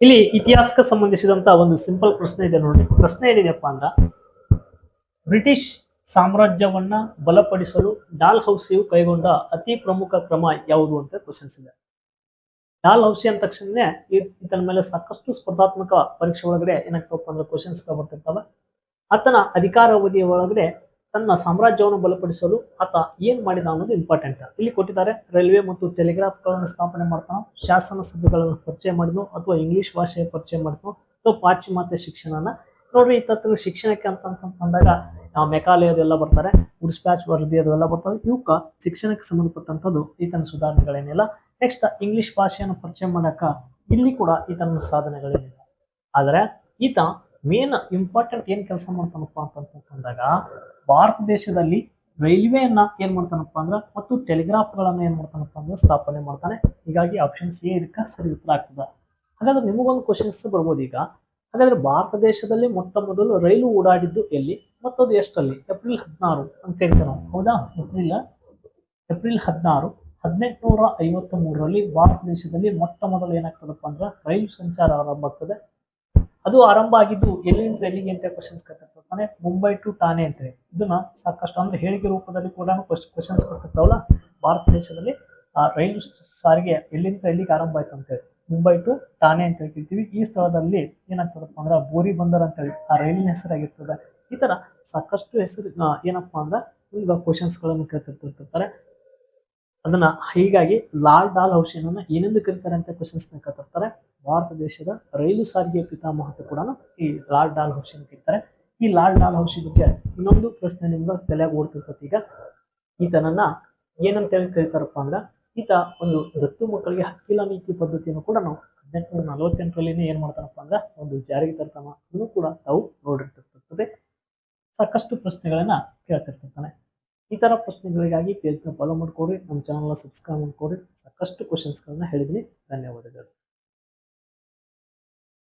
ಇಲ್ಲಿ ಇತಿಹಾಸಕ್ಕೆ ಸಂಬಂಧಿಸಿದಂತ ಒಂದು ಸಿಂಪಲ್ ಪ್ರಶ್ನೆ ಇದೆ ನೋಡಿ. ಪ್ರಶ್ನೆ ಏನಿದೆಪ್ಪ ಅಂದ್ರ, ಬ್ರಿಟಿಷ್ ಸಾಮ್ರಾಜ್ಯವನ್ನ ಬಲಪಡಿಸಲು ಡಾಲ್ ಹೌಸಿಯು ಕೈಗೊಂಡ ಅತಿ ಪ್ರಮುಖ ಕ್ರಮ ಯಾವುದು ಅಂತ ಕ್ವಶನ್ಸ್ ಇದೆ. ಡಾಲ್ ಹೌಸಿ ಅಂದ ತಕ್ಷಣ ಈತನ ಮೇಲೆ ಸಾಕಷ್ಟು ಸ್ಪರ್ಧಾತ್ಮಕ ಪರೀಕ್ಷೆ ಒಳಗಡೆ ಏನಾಗ್ತಪ್ಪ ಅಂದ್ರೆ ಕ್ವಶನ್ಸ್ ಬರ್ತಿರ್ತಾವ. ಆತನ ಅಧಿಕಾರಾವಧಿಯ ಒಳಗಡೆ ತನ್ನ ಸಾಮ್ರಾಜ್ಯವನ್ನು ಬಲಪಡಿಸಲು ಆತ ಏನು ಮಾಡಿದ ಅನ್ನೋದು ಇಂಪಾರ್ಟೆಂಟ್ ಇಲ್ಲಿ ಕೊಟ್ಟಿದ್ದಾರೆ ರೈಲ್ವೆ ಮತ್ತು ಟೆಲಿಗ್ರಾಫ್ಗಳನ್ನು ಸ್ಥಾಪನೆ ಮಾಡ್ತಾನೆ, ಶಾಸನ ಸಭೆಗಳನ್ನು ಪರಿಚಯ ಮಾಡಿದ್ನು, ಅಥವಾ ಇಂಗ್ಲಿಷ್ ಭಾಷೆಯ ಪರಿಚಯ ಮಾಡಿದ್ನು, ಅಥವಾ ಪಾಶ್ಚಿಮಾತ್ಯ ಶಿಕ್ಷಣನ. ನೋಡ್ರಿ ತತ್ವ ಶಿಕ್ಷಣಕ್ಕೆ ಅಂತ ಅಂತಂದಾಗ ಅದೆಲ್ಲ ಬರ್ತಾರೆ ಉಡ್ಸ್ಪ್ಯಾಚ್ ವರದಿ ಅದೆಲ್ಲ ಬರ್ತವೆ. ಇವಕ್ಕ ಶಿಕ್ಷಣಕ್ಕೆ ಸಂಬಂಧಪಟ್ಟಂಥದ್ದು ಈತನ ಸುಧಾರಣೆಗಳೇನಿಲ್ಲ. ನೆಕ್ಸ್ಟ್ ಇಂಗ್ಲಿಷ್ ಭಾಷೆಯನ್ನು ಪರಿಚಯ ಮಾಡಕ್ಕ ಇಲ್ಲಿ ಕೂಡ ಈತನ ಸಾಧನೆಗಳೇನಿಲ್ಲ. ಆದರೆ ಈತ ಮೇನ್ ಇಂಪಾರ್ಟೆಂಟ್ ಏನ್ ಕೆಲಸ ಮಾಡ್ತಾನಪ್ಪ ಅಂತಂತಂದಾಗ ಭಾರತ ದೇಶದಲ್ಲಿ ರೈಲ್ವೆಯನ್ನ ಏನ್ ಮಾಡ್ತಾನಪ್ಪ ಅಂದ್ರೆ ಮತ್ತು ಟೆಲಿಗ್ರಾಫ್ ಗಳನ್ನ ಏನ್ ಮಾಡ್ತಾನಪ್ಪ ಅಂದ್ರೆ ಸ್ಥಾಪನೆ ಮಾಡ್ತಾನೆ. ಹೀಗಾಗಿ ಆಪ್ಷನ್ ಸಿ ಇದಕ್ಕೆ ಸರಿ ಉತ್ತರ ಆಗ್ತದೆ. ಹಾಗಾದ್ರೆ ನಿಮಗೊಂದು ಕ್ವಶನ್ಸ್ ಬರ್ಬೋದು ಈಗ. ಹಾಗಾದ್ರೆ ಭಾರತ ದೇಶದಲ್ಲಿ ಮೊಟ್ಟ ಮೊದಲು ರೈಲು ಓಡಾಡಿದ್ದು ಎಲ್ಲಿ ಮತ್ತು ಅದು ಎಷ್ಟಲ್ಲಿ? ಏಪ್ರಿಲ್ ಹದಿನಾರು ಅಂತ ಹೇಳ್ತಾರೆ ಹೌದಾ? ಏಪ್ರಿಲ್ ಏಪ್ರಿಲ್ ಹದಿನಾರು ಹದಿನೆಂಟುನೂರ ಐವತ್ತ ಮೂರರಲ್ಲಿ ಭಾರತ ದೇಶದಲ್ಲಿ ಮೊಟ್ಟ ಮೊದಲು ಏನಾಗ್ತದಪ್ಪ ಅಂದ್ರೆ ರೈಲು ಸಂಚಾರ ಆರಂಭ ಆಗ್ತದೆ. ಅದು ಆರಂಭ ಆಗಿದ್ದು ಎಲ್ಲಿಂದ, ಎಲ್ಲಿಗೆ ಅಂತ ಕ್ವಶನ್ಸ್ ಕೇಳ್ತಿರ್ತಾನೆ ಮುಂಬೈ ಟು ಠಾಣೆ ಅಂತ ಹೇಳಿ. ಇದನ್ನ ಸಾಕಷ್ಟು ಅಂದ್ರೆ ಹೇಳಿಕೆ ರೂಪದಲ್ಲಿ ಕೂಡ ಕ್ವಶನ್ಸ್ ಕಟ್ಟಿರ್ತಾವಲ್ಲ ಭಾರತ ದೇಶದಲ್ಲಿ, ಆ ರೈಲು ಸಾರಿಗೆ ಎಲ್ಲಿಂದ, ಎಲ್ಲಿಗೆ ಆರಂಭ ಆಯ್ತು ಅಂತ ಹೇಳಿ. ಮುಂಬೈ ಟು ಠಾಣೆ ಅಂತ ಹೇಳ್ತಿರ್ತೀವಿ ಈ ಸ್ಥಳದಲ್ಲಿ ಏನಾಗ್ತದಪ್ಪ ಅಂದ್ರೆ ಬೋರಿ ಬಂದರ್ ಅಂತ ಹೇಳಿ, ಆ ರೈಲಿನ ಹೆಸರಾಗಿರ್ತದೆ ಈ ತರ ಸಾಕಷ್ಟು ಹೆಸರು ಏನಪ್ಪ ಅಂದ್ರೆ, ಈಗ ಕ್ವಶನ್ಸ್ಗಳನ್ನು ಕೇಳ್ತಿರ್ತಿರ್ತಾರೆ ಅದನ್ನ ಹೀಗಾಗಿ ಲಾಲ್ ಡಾಲ್ ಔಷಧಿಯನ್ನ ಏನೆಂದು ಕರೀತಾರೆ ಅಂತ ಕ್ವಶನ್ಸ್ ಕೇಳ್ತಿರ್ತಾರೆ ಭಾರತ ದೇಶದ ರೈಲು ಸಾರಿಗೆ ಪಿತಾಮಹತ್ವ ಕೂಡ ಈ ಲಾಲ್ ಡಾಲ್ ಹೌಸಿ ಕರೀತಾರೆ ಈ ಲಾಲ್ ಡಾಲ್ ಹೌಸಿ ಬಗ್ಗೆ ಇನ್ನೊಂದು ಪ್ರಶ್ನೆ ನಿಮ್ಗೆ ತಲೆಯಾಗ ಓಡ್ತಿರ್ತೈತಿ ಈಗ. ಈತನನ್ನ ಏನಂತ ಹೇಳಿ ಕರೀತಾರಪ್ಪ ಅಂದ್ರೆ, ಈತ ಒಂದು ದತ್ತು ಮಕ್ಕಳಿಗೆ ಹಕ್ಕಿಲ ನೀತಿ ಪದ್ಧತಿಯನ್ನು ಕೂಡ ನಾವು ಹದಿನೆಂಟುನೂರ ನಲವತ್ತೆಂಟರಲ್ಲಿ ಏನ್ ಮಾಡ್ತಾರಪ್ಪ ಅಂದ್ರೆ, ಒಂದು ಜಾರಿಗೆ ತರ್ತಾನ ಅದನ್ನು ಕೂಡ ತಾವು ನೋಡಿರ್ತಿರ್ತದೆ ಸಾಕಷ್ಟು ಪ್ರಶ್ನೆಗಳನ್ನ ಕೇಳ್ತಿರ್ತಾನೆ ಈ ತರ ಪ್ರಶ್ನೆಗಳಿಗಾಗಿ ಪೇಜ್ನ ಫಾಲೋ ಮಾಡ್ಕೊಡ್ರಿ ನಮ್ಮ ಚಾನಲ್ನ ಸಬ್ಸ್ಕ್ರೈಬ್ ಮಾಡ್ಕೊಡ್ರಿ ಸಾಕಷ್ಟು ಕ್ವಶನ್ಸ್ಗಳನ್ನ ಹೇಳಿದ್ವಿ ಧನ್ಯವಾದಗಳು.